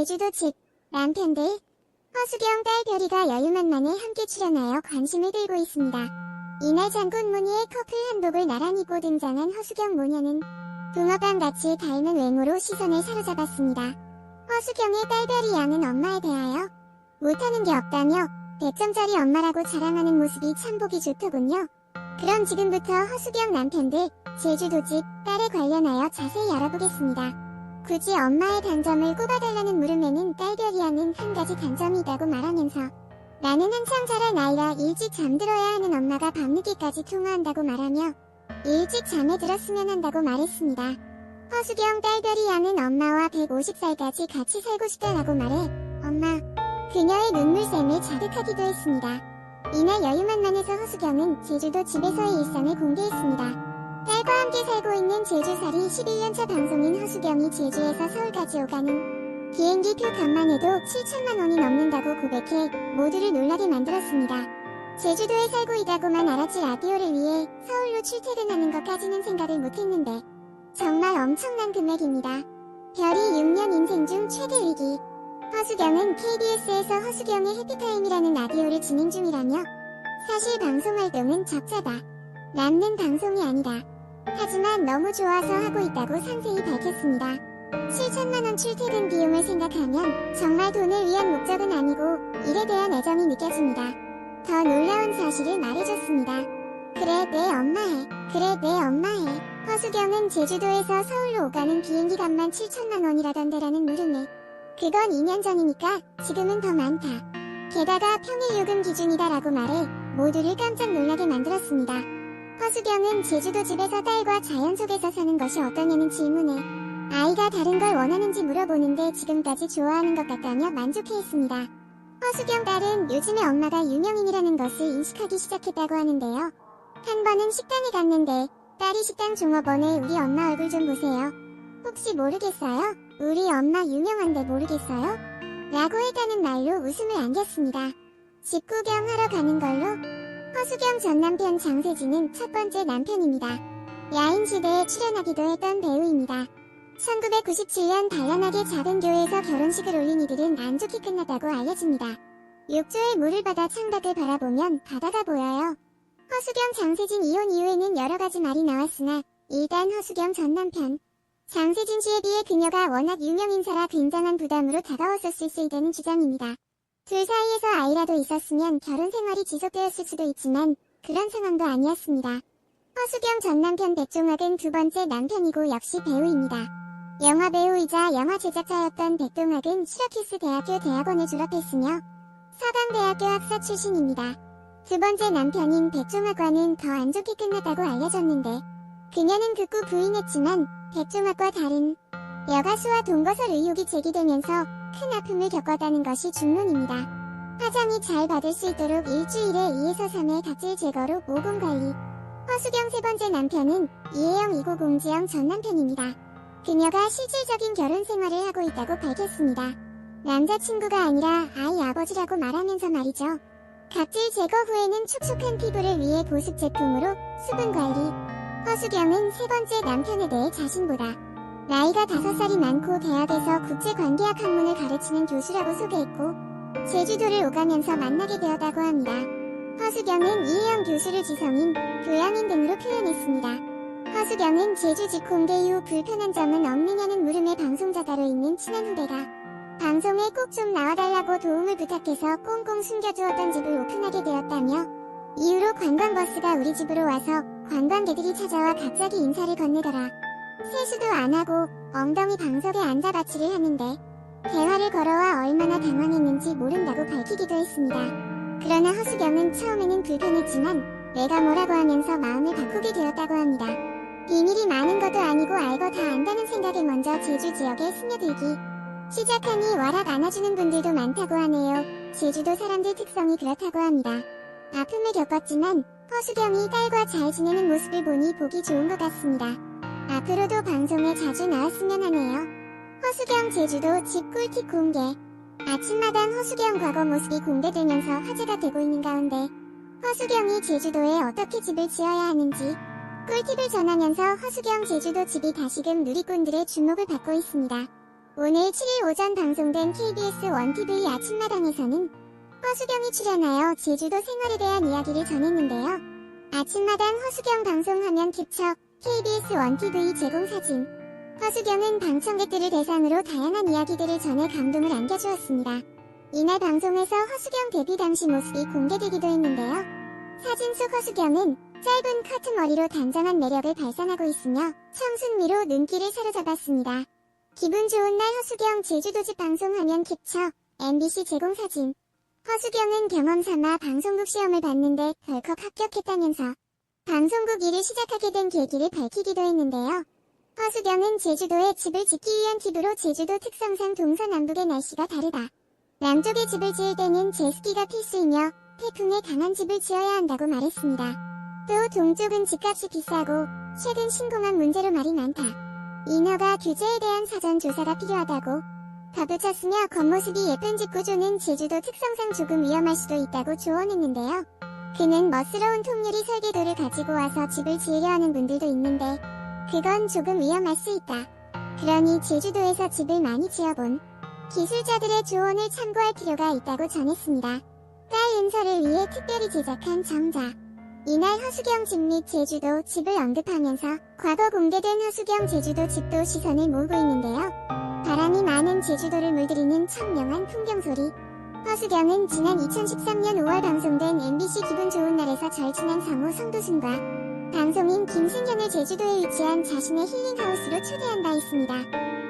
제주도 집, 남편들, 허수경 딸 별이가 여유만만에 함께 출연하여 관심을 끌고 있습니다. 이날 장군 무늬의 커플 한복을 나란히 입고 등장한 허수경 모녀는 붕어빵 같이 닮은 외모로 시선을 사로잡았습니다. 허수경의 딸 별이 양은 엄마에 대하여 못하는 게 없다며 100점짜리 엄마라고 자랑하는 모습이 참 보기 좋더군요. 그럼 지금부터 허수경 남편들 제주도 집 딸에 관련하여 자세히 알아보겠습니다. 굳이 엄마의 단점을 꼽아달라는 물음에는 딸별이 양은 한 가지 단점이 있다고 말하면서 나는 한참 자랄 나이라 일찍 잠들어야 하는 엄마가 밤늦게까지 통화한다고 말하며 일찍 잠에 들었으면 한다고 말했습니다. 허수경 딸별이 양은 엄마와 150살까지 같이 살고 싶다라고 말해 엄마 그녀의 눈물샘을 자극하기도 했습니다. 이날 여유만만해서 허수경은 제주도 집에서의 일상을 공개했습니다. 딸과 함께 살고 있는 제주살이 11년차 방송인 허수경이 제주에서 서울까지 오가는 비행기 표 값만 해도 7천만 원이 넘는다고 고백해 모두를 놀라게 만들었습니다. 제주도에 살고 있다고만 알았지 라디오를 위해 서울로 출퇴근하는 것까지는 생각을 못했는데 정말 엄청난 금액입니다. 별이 6년 인생 중 최대 위기. 허수경은 KBS에서 허수경의 해피타임이라는 라디오를 진행 중이라며 사실 방송 활동은 적자다. 남는 방송이 아니다. 하지만 너무 좋아서 하고 있다고 상세히 밝혔습니다. 7천만원 출퇴근 비용을 생각하면 정말 돈을 위한 목적은 아니고 일에 대한 애정이 느껴집니다. 더 놀라운 사실을 말해줬습니다. 그래 내 엄마해. 그래 내 엄마해. 허수경은 제주도에서 서울로 오가는 비행기 값만 7천만 원이라던데라는 물음에 그건 2년 전이니까 지금은 더 많다. 게다가 평일 요금 기준이다라고 말해 모두를 깜짝 놀라게 만들었습니다. 허수경은 제주도 집에서 딸과 자연 속에서 사는 것이 어떠냐는 질문에 아이가 다른 걸 원하는지 물어보는데 지금까지 좋아하는 것 같다며 만족해했습니다. 허수경 딸은 요즘에 엄마가 유명인이라는 것을 인식하기 시작했다고 하는데요. 한 번은 식당에 갔는데 딸이 식당 종업원에 우리 엄마 얼굴 좀 보세요. 혹시 모르겠어요? 우리 엄마 유명한데 모르겠어요? 라고 했다는 말로 웃음을 안겼습니다. 집 구경하러 가는 걸로 허수경 전 남편 장세진은 첫 번째 남편입니다. 야인시대에 출연하기도 했던 배우입니다. 1997년 단란하게 작은 교회에서 결혼식을 올린 이들은 안 좋게 끝났다고 알려집니다. 욕조에 물을 받아 창밖을 바라보면 바다가 보여요. 허수경 장세진 이혼 이후에는 여러가지 말이 나왔으나 일단 허수경 전 남편 장세진 씨에 비해 그녀가 워낙 유명 인사라 굉장한 부담으로 다가왔었을 수 있다는 주장입니다. 둘 사이에서 아이라도 있었으면 결혼 생활이 지속되었을 수도 있지만 그런 상황도 아니었습니다. 허수경 전 남편 백종학은 두 번째 남편이고 역시 배우입니다. 영화 배우이자 영화 제작자였던 백종학은 시라키스 대학교 대학원을 졸업했으며 서강대학교 학사 출신입니다. 두 번째 남편인 백종학과는 더 안 좋게 끝났다고 알려졌는데 그녀는 극구 부인했지만 백종학과 다른 여가수와 동거설 의혹이 제기되면서 큰 아픔을 겪었다는 것이 중론입니다. 화장이 잘 받을 수 있도록 일주일에 2에서 3회 각질 제거로 모공 관리. 허수경 세 번째 남편은 이혜영 이고 공지영 전 남편입니다. 그녀가 실질적인 결혼 생활을 하고 있다고 밝혔습니다. 남자친구가 아니라 아이 아버지라고 말하면서 말이죠. 각질 제거 후에는 촉촉한 피부를 위해 보습 제품으로 수분 관리. 허수경은 세 번째 남편에 대해 자신보다 나이가 5살이 많고 대학에서 국제관계학 학문을 가르치는 교수라고 소개했고 제주도를 오가면서 만나게 되었다고 합니다. 허수경은 이혜영 교수를 지성인, 교양인 등으로 표현했습니다. 허수경은 제주 직 공개 이후 불편한 점은 없느냐는 물음에 방송자가로 있는 친한 후배가 방송에 꼭 좀 나와달라고 도움을 부탁해서 꽁꽁 숨겨주었던 집을 오픈하게 되었다며 이후로 관광버스가 우리 집으로 와서 관광객들이 찾아와 갑자기 인사를 건네더라. 세수도 안 하고 엉덩이 방석에 앉아 바치를 하는데 대화를 걸어와 얼마나 당황했는지 모른다고 밝히기도 했습니다. 그러나 허수경은 처음에는 불편했지만 내가 뭐라고 하면서 마음을 바꾸게 되었다고 합니다. 비밀이 많은 것도 아니고 알고 다 안다는 생각에 먼저 제주 지역에 스며들기. 시작하니 와락 안아주는 분들도 많다고 하네요. 제주도 사람들 특성이 그렇다고 합니다. 아픔을 겪었지만 허수경이 딸과 잘 지내는 모습을 보니 보기 좋은 것 같습니다. 앞으로도 방송에 자주 나왔으면 하네요. 허수경 제주도 집 꿀팁 공개. 아침마당 허수경 과거 모습이 공개되면서 화제가 되고 있는 가운데 허수경이 제주도에 어떻게 집을 지어야 하는지 꿀팁을 전하면서 허수경 제주도 집이 다시금 누리꾼들의 주목을 받고 있습니다. 오늘 7일 오전 방송된 KBS 1TV 아침마당에서는 허수경이 출연하여 제주도 생활에 대한 이야기를 전했는데요. 아침마당 허수경 방송 화면 캡처 KBS 1TV 제공 사진 허수경은 방청객들을 대상으로 다양한 이야기들을 전해 감동을 안겨주었습니다. 이날 방송에서 허수경 데뷔 당시 모습이 공개되기도 했는데요. 사진 속 허수경은 짧은 커트 머리로 단정한 매력을 발산하고 있으며 청순미로 눈길을 사로잡았습니다. 기분 좋은 날 허수경 제주도집 방송 화면 캡처 MBC 제공 사진 허수경은 경험 삼아 방송국 시험을 봤는데 덜컥 합격했다면서 방송국 일을 시작하게 된 계기를 밝히기도 했는데요. 허수경은 제주도에 집을 짓기 위한 팁으로 제주도 특성상 동서남북의 날씨가 다르다. 남쪽에 집을 지을 때는 제습기가 필수이며 태풍에 강한 집을 지어야 한다고 말했습니다. 또 동쪽은 집값이 비싸고 최근 신공한 문제로 말이 많다. 인허가 규제에 대한 사전 조사가 필요하다고 가부쳤으며 겉모습이 예쁜 집 구조는 제주도 특성상 조금 위험할 수도 있다고 조언했는데요. 그는 멋스러운 통유리 설계도를 가지고 와서 집을 지으려 하는 분들도 있는데 그건 조금 위험할 수 있다. 그러니 제주도에서 집을 많이 지어본 기술자들의 조언을 참고할 필요가 있다고 전했습니다. 딸 은서를 위해 특별히 제작한 정자. 이날 허수경 집 및 제주도 집을 언급하면서 과거 공개된 허수경 제주도 집도 시선을 모으고 있는데요. 바람이 많은 제주도를 물들이는 청명한 풍경 소리. 허수경은 지난 2013년 5월 방송된 MBC 기분 좋은 날에서 절친한 성우 성도순과 방송인 김승현을 제주도에 위치한 자신의 힐링하우스로 초대한 바 있습니다.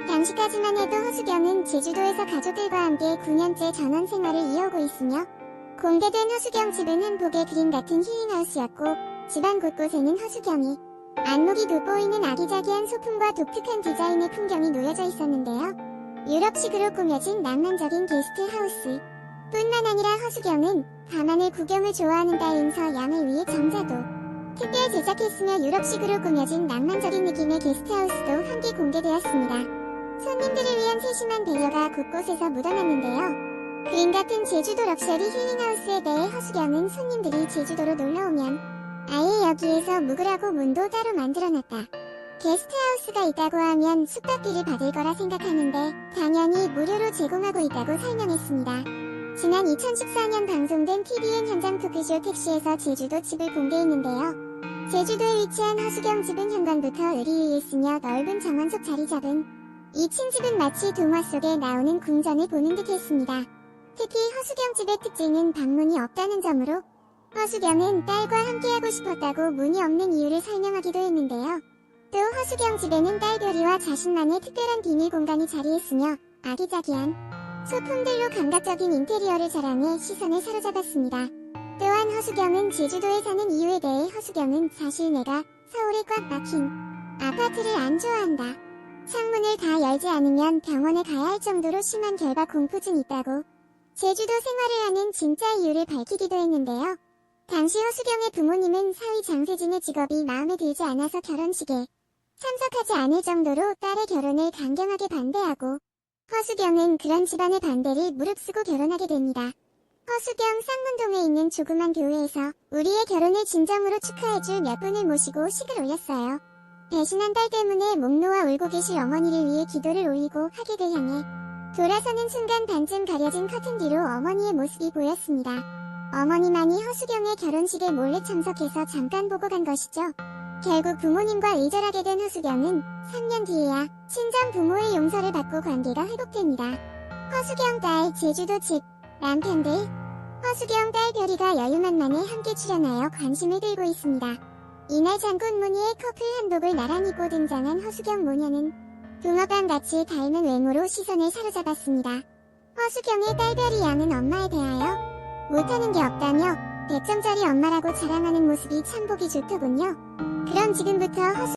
당시까지만 해도 허수경은 제주도에서 가족들과 함께 9년째 전원 생활을 이어오고 있으며 공개된 허수경 집은 한복의 그림 같은 힐링하우스였고 집안 곳곳에는 허수경이 안목이 돋보이는 아기자기한 소품과 독특한 디자인의 풍경이 놓여져 있었는데요. 유럽식으로 꾸며진 낭만적인 게스트하우스 뿐만 아니라 허수경은 가만을 구경을 좋아하는 딸 은서 양을 위해 정자도 특별 제작했으며 유럽식으로 꾸며진 낭만적인 느낌의 게스트하우스도 함께 공개되었습니다. 손님들을 위한 세심한 배려가 곳곳에서 묻어났는데요. 그림 같은 제주도 럭셔리 힐링하우스에 대해 허수경은 손님들이 제주도로 놀러오면 아예 여기에서 묵으라고 문도 따로 만들어놨다. 게스트하우스가 있다고 하면 숙박비를 받을 거라 생각하는데 당연히 무료로 제공하고 있다고 설명했습니다. 지난 2014년 방송된 TVN 현장 토크쇼 택시에서 제주도 집을 공개했는데요. 제주도에 위치한 허수경 집은 현관부터 의리에 있으며 넓은 정원 속 자리 잡은 2층 집은 마치 동화 속에 나오는 궁전을 보는 듯 했습니다. 특히 허수경 집의 특징은 방문이 없다는 점으로 허수경은 딸과 함께하고 싶었다고 문이 없는 이유를 설명하기도 했는데요. 또 허수경 집에는 딸 별이와 자신만의 특별한 비밀 공간이 자리했으며 아기자기한 소품들로 감각적인 인테리어를 자랑해 시선을 사로잡았습니다. 또한 허수경은 제주도에 사는 이유에 대해 허수경은 사실 내가 서울에 꽉 막힌 아파트를 안 좋아한다. 창문을 다 열지 않으면 병원에 가야 할 정도로 심한 결박 공포증이 있다고 제주도 생활을 하는 진짜 이유를 밝히기도 했는데요. 당시 허수경의 부모님은 사위 장세진의 직업이 마음에 들지 않아서 결혼식에 참석하지 않을 정도로 딸의 결혼을 강경하게 반대하고 허수경은 그런 집안의 반대를 무릅쓰고 결혼하게 됩니다. 허수경 쌍문동에 있는 조그만 교회에서 우리의 결혼을 진정으로 축하해줄 몇 분을 모시고 식을 올렸어요. 배신한 딸 때문에 목 놓아 울고 계실 어머니를 위해 기도를 올리고 하객을 향해 돌아서는 순간 반쯤 가려진 커튼 뒤로 어머니의 모습이 보였습니다. 어머니만이 허수경의 결혼식에 몰래 참석해서 잠깐 보고 간 것이죠. 결국 부모님과 의절하게 된 허수경은 3년 뒤에야 친정 부모의 용서를 받고 관계가 회복됩니다. 허수경 딸 제주도 집 남편들 허수경 딸 별이가 여유만만에 함께 출연하여 관심을 끌고 있습니다. 이날 장군 무늬의 커플 한복을 나란히 입고 등장한 허수경 모녀는 붕어빵 같이 닮은 외모로 시선을 사로잡았습니다. 허수경의 딸 별이 양은 엄마에 대하여 못하는 게 없다며 100점짜리 엄마라고 자랑하는 모습이 참 보기 좋더군요. 그럼 지금부터 허수